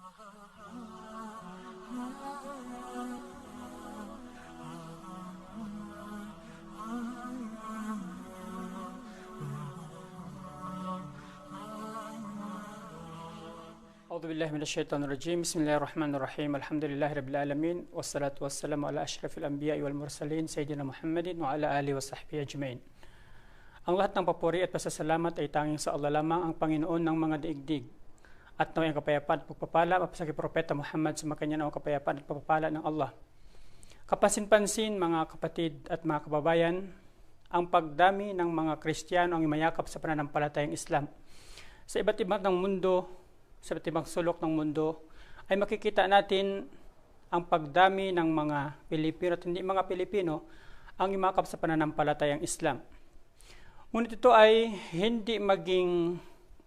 Euzu billahi mineşşeytanirracim. Bismillahirrahmanirrahim. Elhamdülillahi rabbil alamin. Ves salatu vesselamu ala asyrafil anbiya'i vel mursalin seyyidina Muhammedin ve ala alihi ve sahbihi ajmain. Ang lahat ng papuri at pasasalamat ay tanging sa Allah lamang ang Panginoon ng mga daigdig at naway ang kapayapaan at pagpapala sa Propeta Muhammad sa makanya ang kapayapaan at pagpapala ng Allah. Kapansin-pansin mga kapatid at mga kababayan, ang pagdami ng mga Kristiyano ang imayakap sa pananampalatayang Islam. Sa iba't ibang ng mundo, sa iba't ibang sulok ng mundo, ay makikita natin ang pagdami ng mga Pilipino at hindi mga Pilipino ang imakap sa pananampalatayang Islam. Ngunit ito ay hindi maging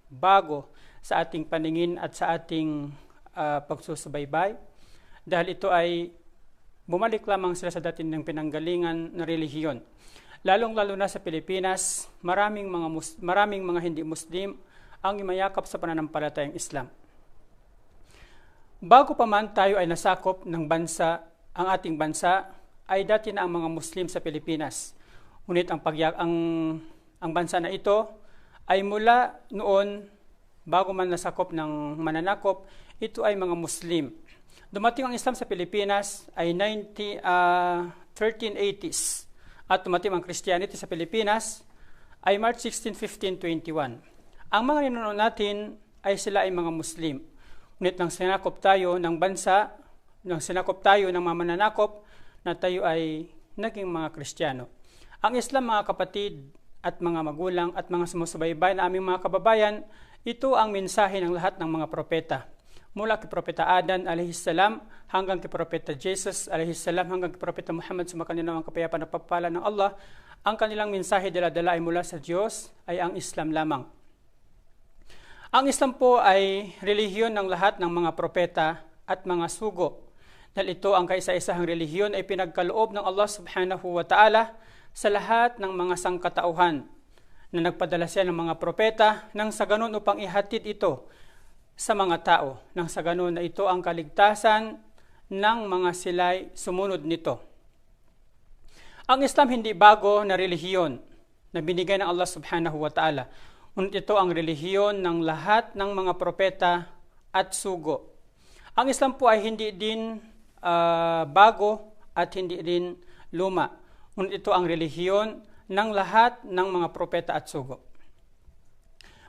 bago sa ating paningin at sa ating uh, pagsusubaybay dahil ito ay bumalik lamang sila sa dati ng pinanggalingan na relihiyon. Lalong-lalo na sa Pilipinas, maraming mga, mus- maraming mga hindi Muslim ang imayakap sa pananampalatayang Islam. Bago pa man tayo ay nasakop ng bansa, ang ating bansa ay dati na ang mga Muslim sa Pilipinas. Ngunit ang, pagya- ang ang bansa na ito ay mula noon, bago man nasakop ng mananakop, ito ay mga Muslim. Dumating ang Islam sa Pilipinas ay 90, uh, 1380s at dumating ang Christianity sa Pilipinas ay March 16, 1521. Ang mga ninuno natin ay sila ay mga Muslim. Ngunit nang sinakop tayo ng bansa, nang sinakop tayo ng mga mananakop, na tayo ay naging mga Kristiyano. Ang Islam, mga kapatid, at mga magulang at mga sumusubaybay na aming mga kababayan, ito ang mensahe ng lahat ng mga propeta. Mula kay Propeta Adan salam hanggang kay Propeta Jesus salam hanggang kay Propeta Muhammad sa kanilang kapayapaan na papala ng Allah, ang kanilang mensahe dala-dala ay mula sa Diyos ay ang Islam lamang. Ang Islam po ay relihiyon ng lahat ng mga propeta at mga sugo. Dahil ito ang kaisa-isahang relihiyon ay pinagkaloob ng Allah subhanahu wa ta'ala sa lahat ng mga sangkatauhan na nagpadala siya ng mga propeta nang sa ganun upang ihatid ito sa mga tao nang sa ganun na ito ang kaligtasan ng mga silay sumunod nito. Ang Islam hindi bago na relihiyon na binigay ng Allah subhanahu wa ta'ala. Ngunit ito ang relihiyon ng lahat ng mga propeta at sugo. Ang Islam po ay hindi din uh, bago at hindi din luma ngunit ito ang relihiyon ng lahat ng mga propeta at sugo.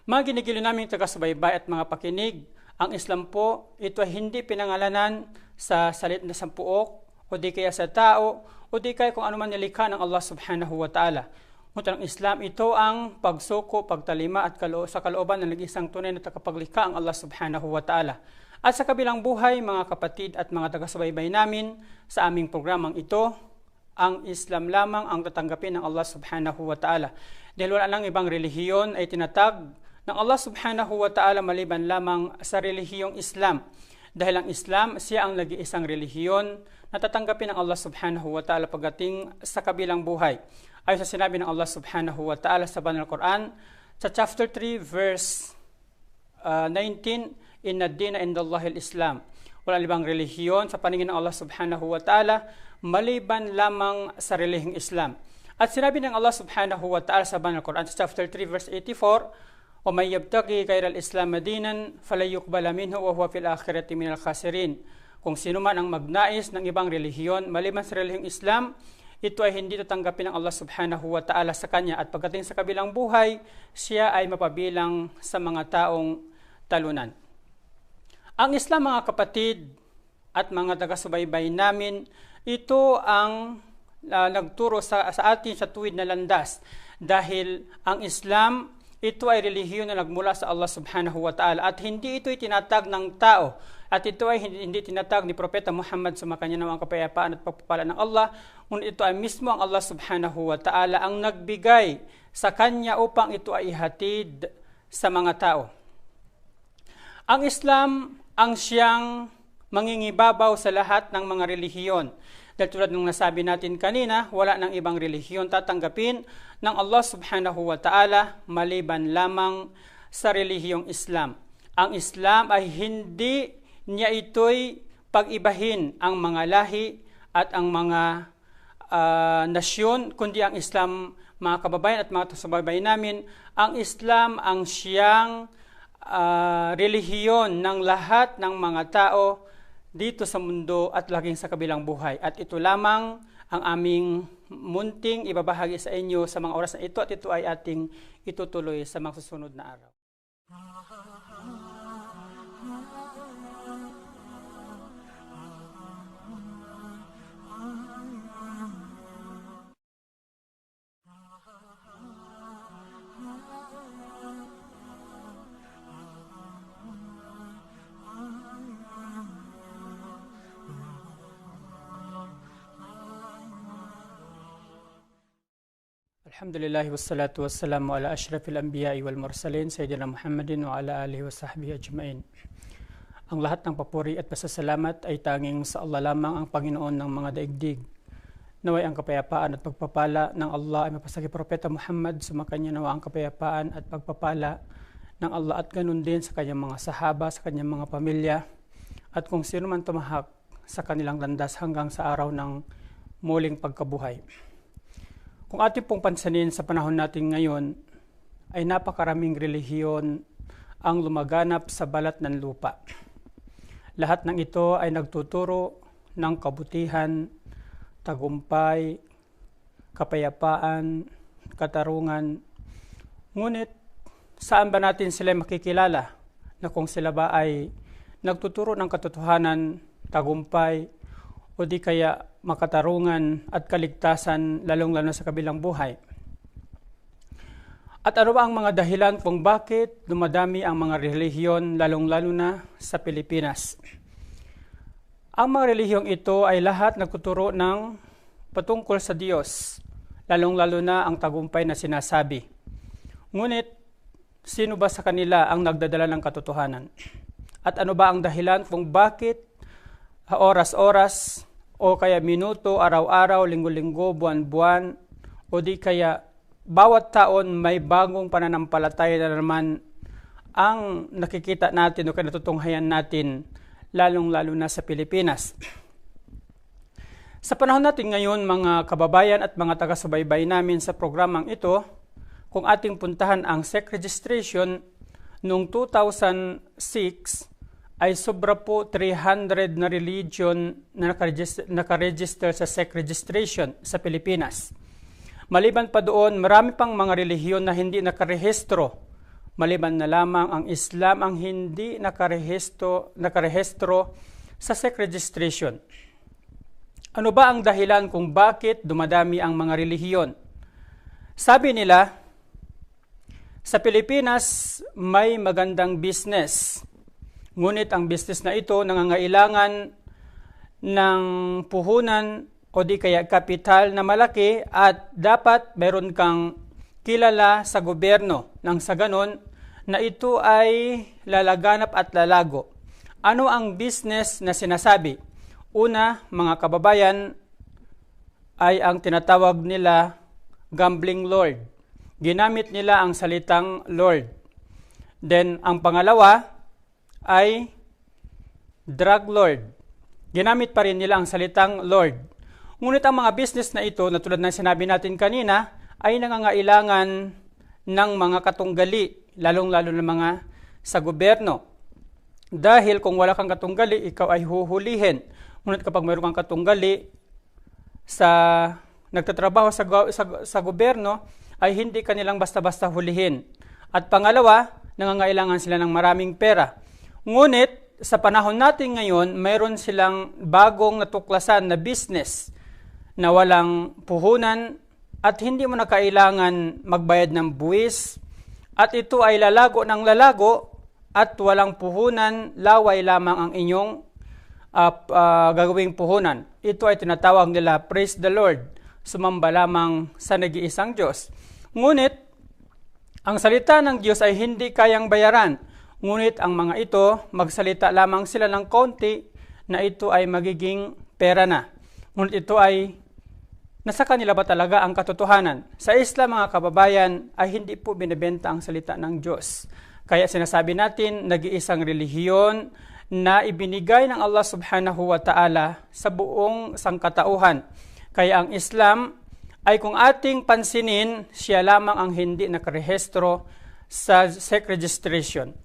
Mga ginigilo naming taga-subaybay at mga pakinig, ang Islam po, ito ay hindi pinangalanan sa salit na sampuok, o di kaya sa tao, o di kaya kung ano man nilikha ng Allah subhanahu wa ta'ala. Ngunit ang Islam, ito ang pagsuko, pagtalima at kaloo, sa kalooban ng nag-isang tunay na takapaglikha ang Allah subhanahu wa ta'ala. At sa kabilang buhay, mga kapatid at mga taga-subaybay namin, sa aming programang ito, ang Islam lamang ang tatanggapin ng Allah subhanahu wa ta'ala. Dahil wala nang ibang relihiyon ay tinatag ng Allah subhanahu wa ta'ala maliban lamang sa relihiyong Islam. Dahil ang Islam, siya ang nag-iisang relihiyon na tatanggapin ng Allah subhanahu wa ta'ala pagdating sa kabilang buhay. Ayon sa sinabi ng Allah subhanahu wa ta'ala sa Banal Quran, sa chapter 3 verse uh, 19, Inna dina indallahi islam Walang ibang relihiyon sa paningin ng Allah subhanahu wa ta'ala maliban lamang sa relihiyong Islam. At sinabi ng Allah subhanahu wa ta'ala sa Banal Quran sa chapter 3 verse 84, وَمَنْ يَبْتَغِي غَيْرَ الْإِسْلَامَ دِينًا فَلَا يُقْبَلَ مِنْهُ وَهُوَ فِي الْآخِرَةِ مِنَ الْخَاسِرِينَ Kung sino man ang magnais ng ibang relihiyon maliban sa relihiyong Islam, ito ay hindi tatanggapin ng Allah subhanahu wa ta'ala sa kanya at pagdating sa kabilang buhay, siya ay mapabilang sa mga taong talunan. Ang Islam mga kapatid at mga taga-subaybay namin ito ang uh, nagturo sa, sa atin sa tuwid na landas. Dahil ang Islam ito ay relihiyon na nagmula sa Allah subhanahu wa ta'ala. At hindi ito itinatag ng tao. At ito ay hindi, hindi tinatag ni Propeta Muhammad sa makanya ng kapayapaan at pagpapala ng Allah. Ngunit ito ay mismo ang Allah subhanahu wa ta'ala ang nagbigay sa kanya upang ito ay ihatid sa mga tao. Ang Islam ang siyang mangingibabaw sa lahat ng mga relihiyon. Dahil tulad ng nasabi natin kanina, wala ng ibang relihiyon tatanggapin ng Allah subhanahu wa ta'ala maliban lamang sa relihiyong Islam. Ang Islam ay hindi niya ito'y pag-ibahin ang mga lahi at ang mga uh, nasyon, kundi ang Islam, mga kababayan at mga kasababayan namin, ang Islam ang siyang uh, relihiyon ng lahat ng mga tao dito sa mundo at laging sa kabilang buhay. At ito lamang ang aming munting ibabahagi sa inyo sa mga oras na ito at ito ay ating itutuloy sa mga susunod na araw. Alhamdulillah wassalatu wassalamu ala ashrafil anbiya'i wal mursalin Sayyidina Muhammadin wa ala alihi wa sahbihi ajmain. Ang lahat ng papuri at pasasalamat ay tanging sa Allah lamang ang Panginoon ng mga daigdig. Naway ang kapayapaan at pagpapala ng Allah ay mapasagi Propeta Muhammad sumakanya nawa ang kapayapaan at pagpapala ng Allah at ganun din sa kanyang mga sahaba, sa kanyang mga pamilya at kung sino man tumahak sa kanilang landas hanggang sa araw ng muling pagkabuhay. Kung ating pong pansanin sa panahon natin ngayon, ay napakaraming relihiyon ang lumaganap sa balat ng lupa. Lahat ng ito ay nagtuturo ng kabutihan, tagumpay, kapayapaan, katarungan. Ngunit saan ba natin sila makikilala na kung sila ba ay nagtuturo ng katotohanan, tagumpay, o di kaya makatarungan at kaligtasan lalong-lalo sa kabilang buhay. At ano ba ang mga dahilan kung bakit dumadami ang mga relihiyon lalong-lalo na sa Pilipinas? Ang mga relihiyong ito ay lahat nagtuturo ng patungkol sa Diyos, lalong-lalo na ang tagumpay na sinasabi. Ngunit, sino ba sa kanila ang nagdadala ng katotohanan? At ano ba ang dahilan kung bakit oras-oras o kaya minuto, araw-araw, linggo-linggo, buwan-buwan o di kaya bawat taon may bagong pananampalataya na naman ang nakikita natin o kinatutunghayan natin lalong-lalo na sa Pilipinas. Sa panahon natin ngayon, mga kababayan at mga taga-subaybay namin sa programang ito, kung ating puntahan ang SEC registration noong 2006, ay sobra po 300 na religion na nakaregister, nakaregister sa SEC registration sa Pilipinas. Maliban pa doon, marami pang mga relihiyon na hindi nakarehistro. Maliban na lamang ang Islam ang hindi nakarehistro, nakarehistro sa SEC registration. Ano ba ang dahilan kung bakit dumadami ang mga relihiyon? Sabi nila, sa Pilipinas may magandang business Ngunit ang business na ito nangangailangan ng puhunan o di kaya kapital na malaki at dapat meron kang kilala sa gobyerno nang sa ganon na ito ay lalaganap at lalago. Ano ang business na sinasabi? Una, mga kababayan, ay ang tinatawag nila gambling lord. Ginamit nila ang salitang lord. Then, ang pangalawa, ay drug lord. Ginamit pa rin nila ang salitang Lord. Ngunit ang mga business na ito, na tulad ng sinabi natin kanina, ay nangangailangan ng mga katunggali, lalong-lalo na mga sa gobyerno. Dahil kung wala kang katunggali, ikaw ay huhulihin. Ngunit kapag mayroon kang katunggali sa nagtatrabaho sa, sa, sa gobyerno, ay hindi kanilang basta-basta hulihin. At pangalawa, nangangailangan sila ng maraming pera. Ngunit, sa panahon natin ngayon, mayroon silang bagong natuklasan na business na walang puhunan at hindi mo na kailangan magbayad ng buwis at ito ay lalago ng lalago at walang puhunan, laway lamang ang inyong uh, uh, gagawing puhunan. Ito ay tinatawag nila, Praise the Lord, sumamba lamang sa nag-iisang Diyos. Ngunit, ang salita ng Diyos ay hindi kayang bayaran Ngunit ang mga ito, magsalita lamang sila ng konti na ito ay magiging pera na. Ngunit ito ay nasa kanila ba talaga ang katotohanan? Sa Islam mga kababayan ay hindi po binibenta ang salita ng Diyos. Kaya sinasabi natin, nag-iisang relihiyon na ibinigay ng Allah subhanahu wa ta'ala sa buong sangkatauhan. Kaya ang Islam ay kung ating pansinin, siya lamang ang hindi nakarehistro sa SEC registration.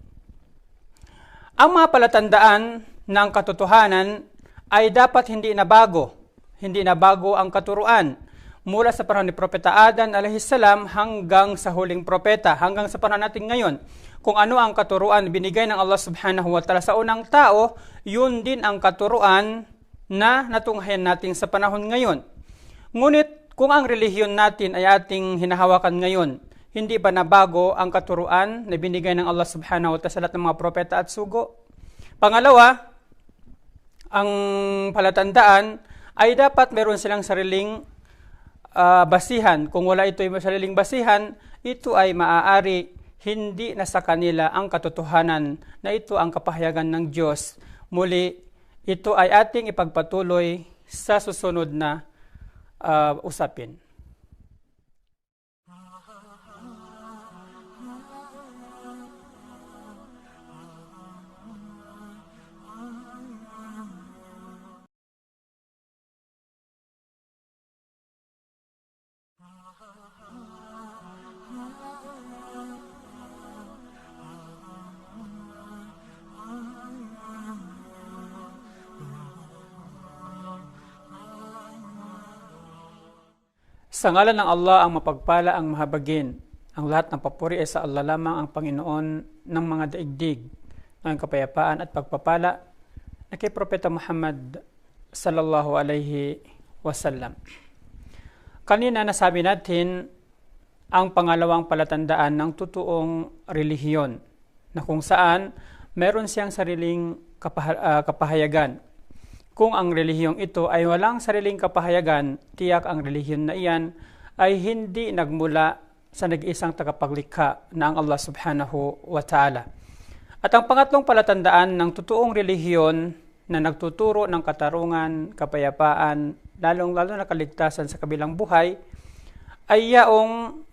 Ang mga palatandaan ng katotohanan ay dapat hindi na bago. Hindi na bago ang katuruan mula sa panahon ni Propeta Adan salam hanggang sa huling propeta, hanggang sa panahon natin ngayon. Kung ano ang katuruan binigay ng Allah subhanahu wa ta'ala sa unang tao, yun din ang katuruan na natunghayan natin sa panahon ngayon. Ngunit kung ang relihiyon natin ay ating hinahawakan ngayon, hindi ba nabago ang katuruan na binigay ng Allah subhanahu wa ta'ala ng mga propeta at sugo? Pangalawa, ang palatandaan ay dapat meron silang sariling uh, basihan. Kung wala ito ay sariling basihan, ito ay maaari hindi na sa kanila ang katotohanan na ito ang kapahayagan ng Diyos. Muli, ito ay ating ipagpatuloy sa susunod na uh, usapin. Sa ngalan ng Allah ang mapagpala ang mahabagin. Ang lahat ng papuri ay sa Allah lamang ang Panginoon ng mga daigdig, ng kapayapaan at pagpapala na kay Propeta Muhammad sallallahu alaihi wasallam. Kanina nasabi natin ang pangalawang palatandaan ng totoong relihiyon na kung saan meron siyang sariling kapah- uh, kapahayagan kung ang relihiyong ito ay walang sariling kapahayagan, tiyak ang relihiyon na iyan ay hindi nagmula sa nag-isang tagapaglikha na ang Allah subhanahu wa ta'ala. At ang pangatlong palatandaan ng totoong relihiyon na nagtuturo ng katarungan, kapayapaan, lalong-lalo na kaligtasan sa kabilang buhay, ay yaong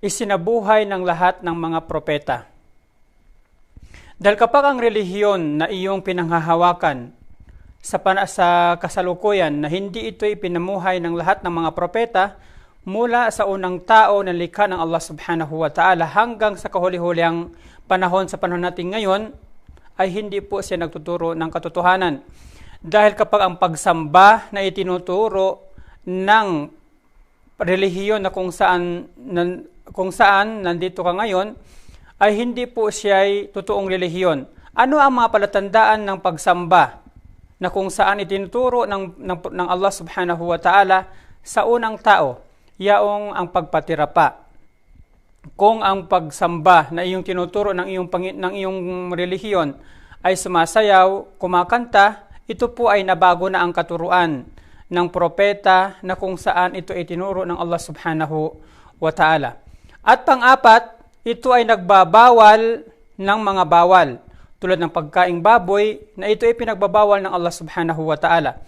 isinabuhay ng lahat ng mga propeta dahil kapag ang relihiyon na iyong pinanghahawakan sa, pana- sa kasalukuyan na hindi ito ipinamuhay ng lahat ng mga propeta mula sa unang tao na likha ng Allah subhanahu wa ta'ala hanggang sa kahuli-huliang panahon sa panahon natin ngayon, ay hindi po siya nagtuturo ng katotohanan. Dahil kapag ang pagsamba na itinuturo ng relihiyon na kung saan, na, kung saan nandito ka ngayon, ay hindi po siya ay totoong relihiyon. Ano ang mga palatandaan ng pagsamba na kung saan itinuturo ng, ng, ng Allah subhanahu wa ta'ala sa unang tao, yaong ang pagpatirapa. Kung ang pagsamba na iyong tinuturo ng iyong, ng iyong relihiyon ay sumasayaw, kumakanta, ito po ay nabago na ang katuruan ng propeta na kung saan ito ay tinuro ng Allah subhanahu wa ta'ala. At pang-apat, ito ay nagbabawal ng mga bawal tulad ng pagkaing baboy na ito ay pinagbabawal ng Allah subhanahu wa ta'ala.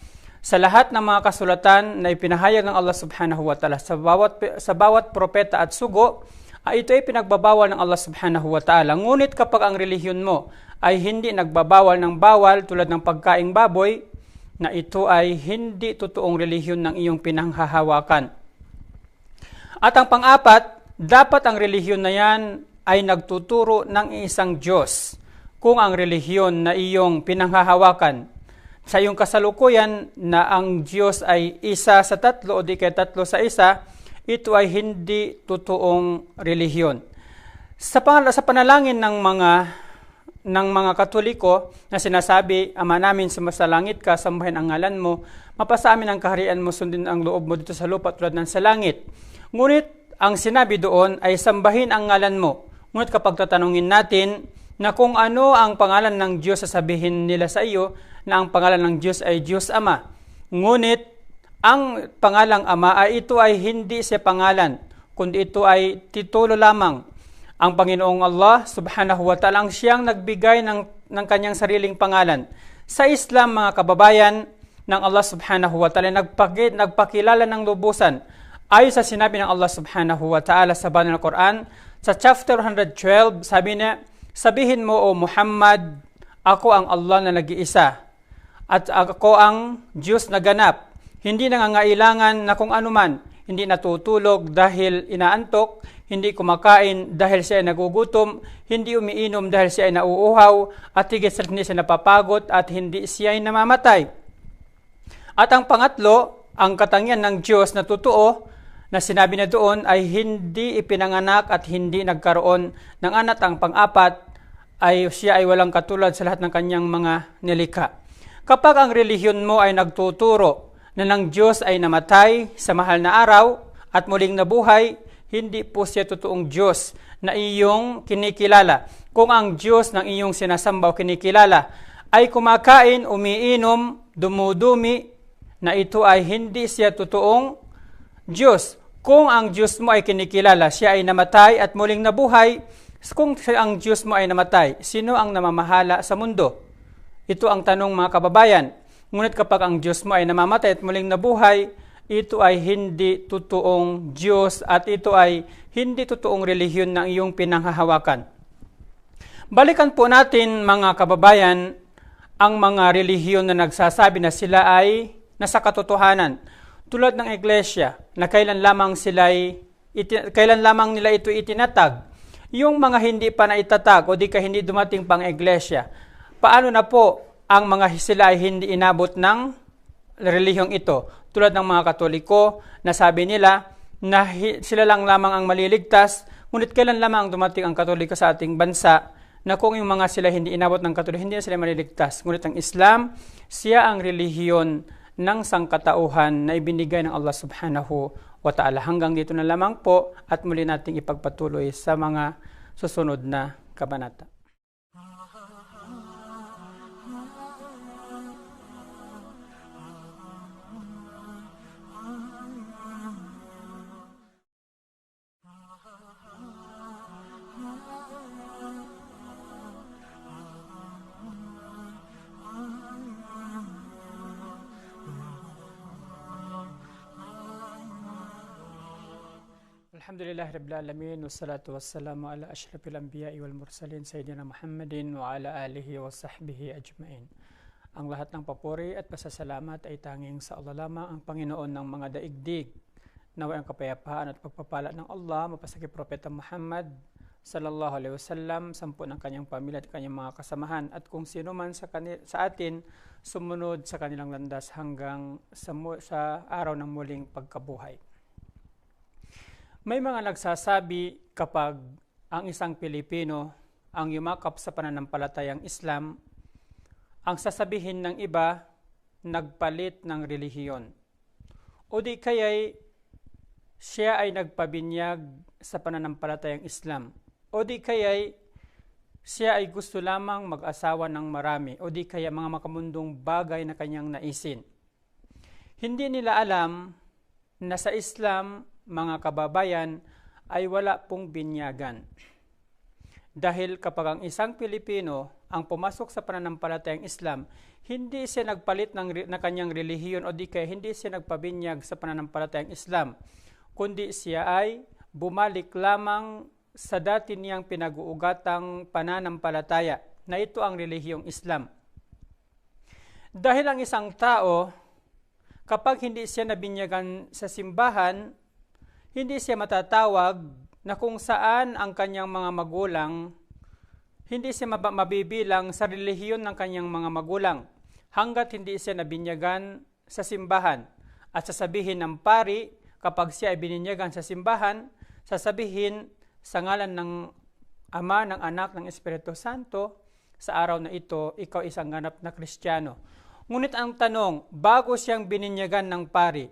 Sa lahat ng mga kasulatan na ipinahayag ng Allah subhanahu wa ta'ala sa bawat, sa bawat propeta at sugo, ay ito ay pinagbabawal ng Allah subhanahu wa ta'ala. Ngunit kapag ang relihiyon mo ay hindi nagbabawal ng bawal tulad ng pagkaing baboy, na ito ay hindi totoong relihiyon ng iyong pinanghahawakan. At ang pang-apat, dapat ang relihiyon na yan ay nagtuturo ng isang Diyos. Kung ang relihiyon na iyong pinanghahawakan sa iyong kasalukuyan na ang Diyos ay isa sa tatlo o di kaya tatlo sa isa, ito ay hindi totoong relihiyon. Sa, pang- sa panalangin ng mga ng mga Katoliko na sinasabi, Ama namin sumasalangit ka, sambahin ang ngalan mo, mapasa amin ang kaharian mo, sundin ang loob mo dito sa lupa tulad ng sa langit. Ngunit ang sinabi doon ay sambahin ang ngalan mo. Ngunit kapag tatanungin natin na kung ano ang pangalan ng Diyos, sasabihin nila sa iyo na ang pangalan ng Diyos ay Diyos Ama. Ngunit ang pangalang Ama ay ito ay hindi siya pangalan, kundi ito ay titulo lamang. Ang Panginoong Allah subhanahu wa ta'ala ang siyang nagbigay ng, ng kanyang sariling pangalan. Sa Islam, mga kababayan, ng Allah subhanahu wa ta'ala nagpakilala ng lubusan Ayon sa sinabi ng Allah subhanahu wa ta'ala sa banal na Quran, sa chapter 112, sabi niya, Sabihin mo, O Muhammad, Ako ang Allah na nag-iisa. At ako ang Diyos na ganap. Hindi nangangailangan na kung anuman. Hindi natutulog dahil inaantok. Hindi kumakain dahil siya ay nagugutom. Hindi umiinom dahil siya ay nauuhaw. At higit sa siya napapagod at hindi siya ay namamatay. At ang pangatlo, ang katangian ng Diyos na totoo na sinabi na doon ay hindi ipinanganak at hindi nagkaroon ng anak. Ang pang-apat ay siya ay walang katulad sa lahat ng kanyang mga nilikha. Kapag ang relihiyon mo ay nagtuturo na ng Diyos ay namatay sa mahal na araw at muling nabuhay, hindi po siya totoong Diyos na iyong kinikilala. Kung ang Diyos ng iyong sinasamba o kinikilala ay kumakain, umiinom, dumudumi, na ito ay hindi siya totoong Diyos. Kung ang Diyos mo ay kinikilala, siya ay namatay at muling nabuhay, kung ang Diyos mo ay namatay, sino ang namamahala sa mundo? Ito ang tanong mga kababayan. Ngunit kapag ang Diyos mo ay namamatay at muling nabuhay, ito ay hindi totoong Diyos at ito ay hindi totoong relihiyon na iyong pinanghahawakan. Balikan po natin mga kababayan ang mga relihiyon na nagsasabi na sila ay nasa katotohanan tulad ng iglesia na kailan lamang sila iti, kailan lamang nila ito itinatag. Yung mga hindi pa na itatag o di ka hindi dumating pang iglesia, paano na po ang mga sila ay hindi inabot ng relihiyong ito? Tulad ng mga katoliko na sabi nila na sila lang lamang ang maliligtas, ngunit kailan lamang dumating ang katoliko sa ating bansa na kung yung mga sila hindi inabot ng katoliko, hindi na sila maliligtas. Ngunit ang Islam, siya ang relihiyon ng sangkatauhan na ibinigay ng Allah subhanahu wa ta'ala. Hanggang dito na lamang po at muli nating ipagpatuloy sa mga susunod na kabanata. Alhamdulillah Rabbil Alamin Wassalatu wassalamu ala ashrafil anbiya wal mursalin Sayyidina Muhammadin wa ala alihi wa ajmain. Ang lahat ng papuri at pasasalamat ay tanging sa Allah lamang ang Panginoon ng mga daigdig. Naway ang kapayapaan at pagpapala ng Allah mapasaki Propeta Muhammad sallallahu alaihi wasallam, sampu ng kanyang pamilya at kanyang mga kasamahan. At kung sino man sa, kanil, sa atin sumunod sa kanilang landas hanggang sa, sa araw ng muling pagkabuhay. May mga nagsasabi kapag ang isang Pilipino ang yumakap sa pananampalatayang Islam, ang sasabihin ng iba, nagpalit ng relihiyon. O di kaya'y siya ay nagpabinyag sa pananampalatayang Islam. O di kaya'y siya ay gusto lamang mag-asawa ng marami o di kaya mga makamundong bagay na kanyang naisin. Hindi nila alam na sa Islam mga kababayan, ay wala pong binyagan. Dahil kapag ang isang Pilipino ang pumasok sa pananampalatayang Islam, hindi siya nagpalit ng, na kanyang relihiyon o di kaya hindi siya nagpabinyag sa pananampalatayang Islam, kundi siya ay bumalik lamang sa dati niyang pinag-uugatang pananampalataya na ito ang relihiyong Islam. Dahil ang isang tao, kapag hindi siya nabinyagan sa simbahan, hindi siya matatawag na kung saan ang kanyang mga magulang, hindi siya mabibilang sa relihiyon ng kanyang mga magulang hanggat hindi siya nabinyagan sa simbahan. At sasabihin ng pari, kapag siya ay bininyagan sa simbahan, sasabihin sa ngalan ng Ama, ng Anak, ng Espiritu Santo, sa araw na ito, ikaw isang ganap na Kristiyano. Ngunit ang tanong, bago siyang bininyagan ng pari,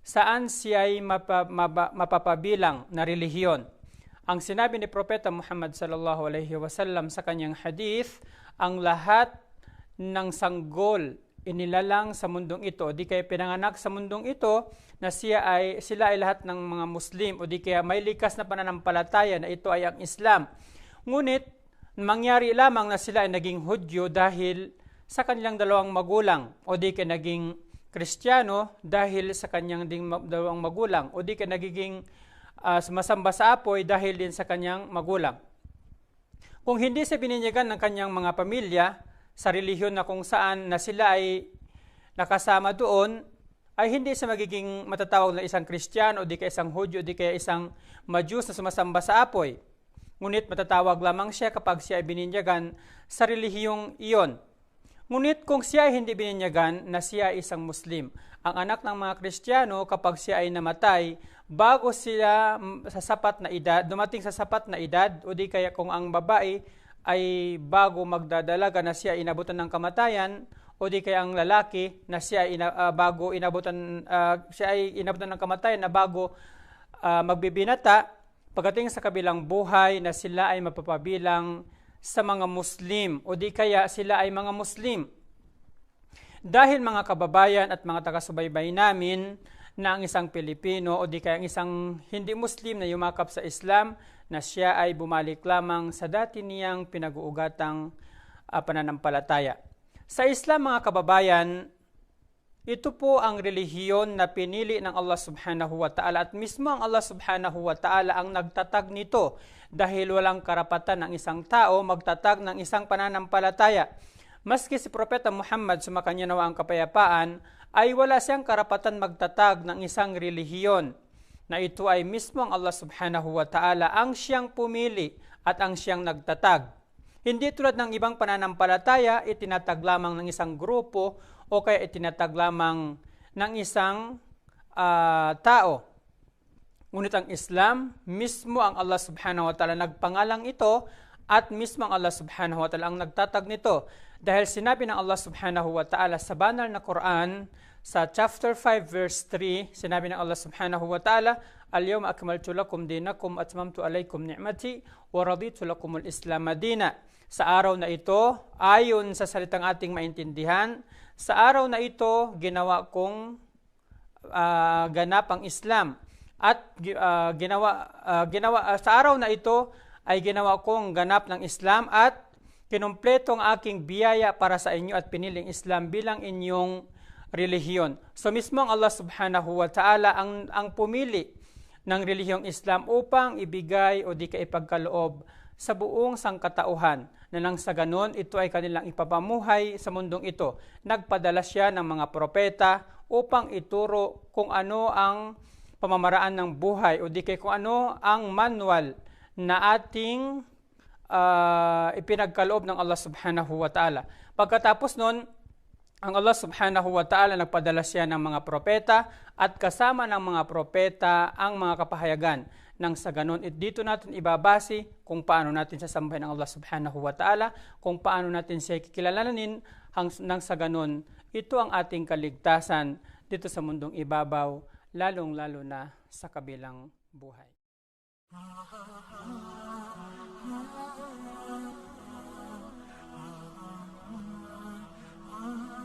saan siya ay mapa, mapa, mapapabilang na relihiyon. Ang sinabi ni Propeta Muhammad sallallahu alaihi wasallam sa kanyang hadith, ang lahat ng sanggol inilalang sa mundong ito, di kaya pinanganak sa mundong ito na siya ay, sila ay lahat ng mga Muslim o di kaya may likas na pananampalataya na ito ay ang Islam. Ngunit, mangyari lamang na sila ay naging Hudyo dahil sa kanilang dalawang magulang o di kaya naging Kristiyano dahil sa kanyang ding dalawang magulang o di ka nagiging uh, masamba sa apoy dahil din sa kanyang magulang. Kung hindi siya bininyagan ng kanyang mga pamilya, sa relihiyon na kung saan na sila ay nakasama doon, ay hindi siya magiging matatawag na isang Kristiyano, o di kaya isang Hudyo, o di kaya isang Majus na sumasamba sa apoy. Ngunit matatawag lamang siya kapag siya ay bininyagan sa relihiyong iyon. Ngunit kung siya ay hindi bininyagan na siya ay isang Muslim, ang anak ng mga Kristiyano kapag siya ay namatay, bago sila sa sapat na edad, dumating sa sapat na edad, o di kaya kung ang babae ay bago magdadalaga na siya inabutan ng kamatayan, o di kaya ang lalaki na siya ina, ah, bago inabutan ah, siya ay inabutan ng kamatayan na bago ah, magbibinata pagdating sa kabilang buhay na sila ay mapapabilang sa mga Muslim o di kaya sila ay mga Muslim. Dahil mga kababayan at mga taga-subaybay namin na ang isang Pilipino o di kaya ang isang hindi Muslim na yumakap sa Islam na siya ay bumalik lamang sa dati niyang pinag-uugatang ah, pananampalataya. Sa Islam mga kababayan, ito po ang relihiyon na pinili ng Allah subhanahu wa ta'ala at mismo ang Allah subhanahu wa ta'ala ang nagtatag nito dahil walang karapatan ng isang tao magtatag ng isang pananampalataya. Maski si Propeta Muhammad sumakanya nawa ang kapayapaan ay wala siyang karapatan magtatag ng isang relihiyon na ito ay mismo ang Allah subhanahu wa ta'ala ang siyang pumili at ang siyang nagtatag. Hindi tulad ng ibang pananampalataya, itinatag lamang ng isang grupo o kaya itinatag lamang ng isang ah, tao. Ngunit ang Islam, mismo ang Allah subhanahu wa ta'ala nagpangalang ito at mismo ang Allah subhanahu wa ta'ala ang nagtatag nito. Dahil sinabi ng Allah subhanahu wa ta'ala sa banal na Quran, sa chapter 5 verse 3, sinabi ng Allah subhanahu wa ta'ala, Akmaltu lakum dinakum atmamtu alaykum ni'mati wa raditu lakum al-islam madina. Sa araw na ito, ayon sa salitang ating maintindihan, sa araw na ito, ginawa kong ah, ganap ang Islam. At ah, ginawa, ah, ginawa ah, sa araw na ito ay ginawa kong ganap ng Islam at kinumpleto ang aking biyaya para sa inyo at piniling Islam bilang inyong relihiyon. So mismo ang Allah subhanahu wa ta'ala ang, ang pumili ng relihiyong Islam upang ibigay o di ka ipagkaloob sa buong sangkatauhan na nang sa ganon ito ay kanilang ipapamuhay sa mundong ito. Nagpadala siya ng mga propeta upang ituro kung ano ang pamamaraan ng buhay o di kay kung ano ang manual na ating ah, ipinagkaloob ng Allah subhanahu wa ta'ala. Pagkatapos nun, ang Allah subhanahu wa ta'ala nagpadala siya ng mga propeta at kasama ng mga propeta ang mga kapahayagan. Nang sa ganun, it dito natin ibabasi kung paano natin sasambahin ang Allah subhanahu wa ta'ala, kung paano natin siya kikilalanin, nang sa ganun, ito ang ating kaligtasan dito sa mundong ibabaw, lalong-lalo na sa kabilang buhay. Ah